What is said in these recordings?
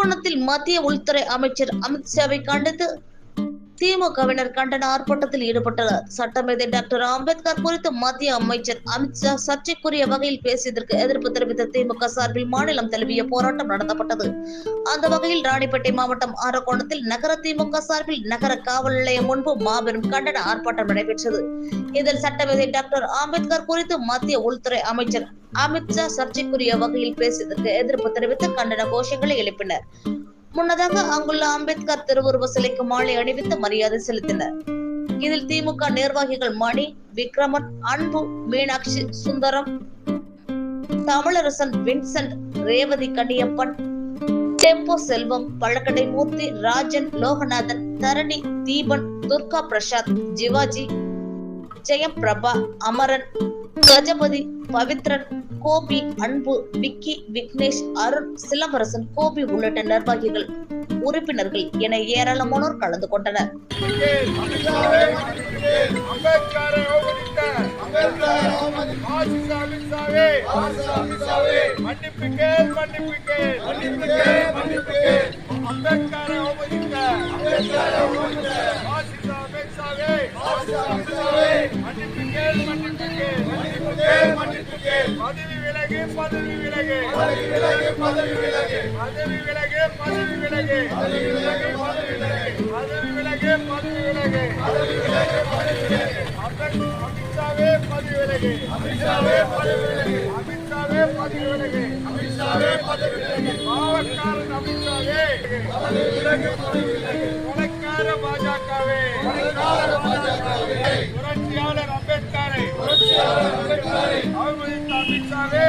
அரக்கோணத்தில் மத்திய உள்துறை அமைச்சர் அமித்ஷாவை கண்டித்து திமுகவினர் கண்டன ஆர்ப்பாட்டத்தில் ஈடுபட்டனர். சட்டமேதை டாக்டர் அம்பேத்கர் குறித்து மத்திய அமைச்சர் அமித்ஷா சர்ச்சைக்குரிய வகையில் பேசியதற்கு எதிர்ப்பு தெரிவித்த திமுக சார்பில் மாநிலம் தழுவிய போராட்டம் நடத்தப்பட்டது. அந்த வகையில் ராணிப்பேட்டை மாவட்டம் ஆரக்கோணத்தில் நகர திமுக சார்பில் நகர காவல் நிலையம் முன்பு மாபெரும் கண்டன ஆர்ப்பாட்டம் நடைபெற்றது. இதில் சட்டமேதை டாக்டர் அம்பேத்கர் குறித்து மத்திய உள்துறை அமைச்சர் அமித்ஷா சர்ச்சைக்குரிய வகையில் பேசியதற்கு எதிர்ப்பு தெரிவித்து கண்டன கோஷங்களை எழுப்பினர். முன்னதாக அங்குள்ள அம்பேத்கர் திருவுருவ சிலைக்கு மாலை அணிவித்து மரியாதை செலுத்தினர். இதில் திமுக நிர்வாகிகள் மணி விக்ரமன் அன்பு மீனாட்சி சுந்தரம் தமிழரசன் வின்சென்ட் ரேவதி கண்ணியப்பன் டெம்போ செல்வம் பழக்கடை மூர்த்தி ராஜன் லோகநாதன் தரணி தீபன் துர்கா பிரசாத் ஜிவாஜி ஜெயம் பிரபா அமரன் கஜபதி பவித்ரன் கோபி அன்பு விக்கி விக்னேஷ் அருண் சிலம்பரசன் கோபி உள்ளிட்ட நிர்வாகிகள் உறுப்பினர்கள் என ஏராளமானோர் கலந்து கொண்டனர். அம்பேத்கரை பதவி விலகு பதவி விலகு பதவி விலகு பதவி விலகு பதவி விலகு பதவி விலகு பதவி விலகு பதவி விலகு பதவி விலகு பதவி விலகு பதவி விலகு பதவி விலகு அமித்ஷாவே பதவி விலகு அமித்ஷாவே பதவி விலகு அமித்ஷாவே பதவி விலகு அமித்ஷாவே பதவி விலகு பாவக்காரன் அமித்ஷாவே பதவி விலகு பதவி விலகு கொலைக்கார பாஜகவே கொலைக்கார பாஜகவே புரட்சியாளர் அம்பேத்கரை புரட்சியாளர் அம்பேத்கரை அவமதித்த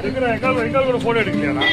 இருக்கிற எங்கள் எங்கள் கூட போட்டோ எடுக்கலையாண்ணா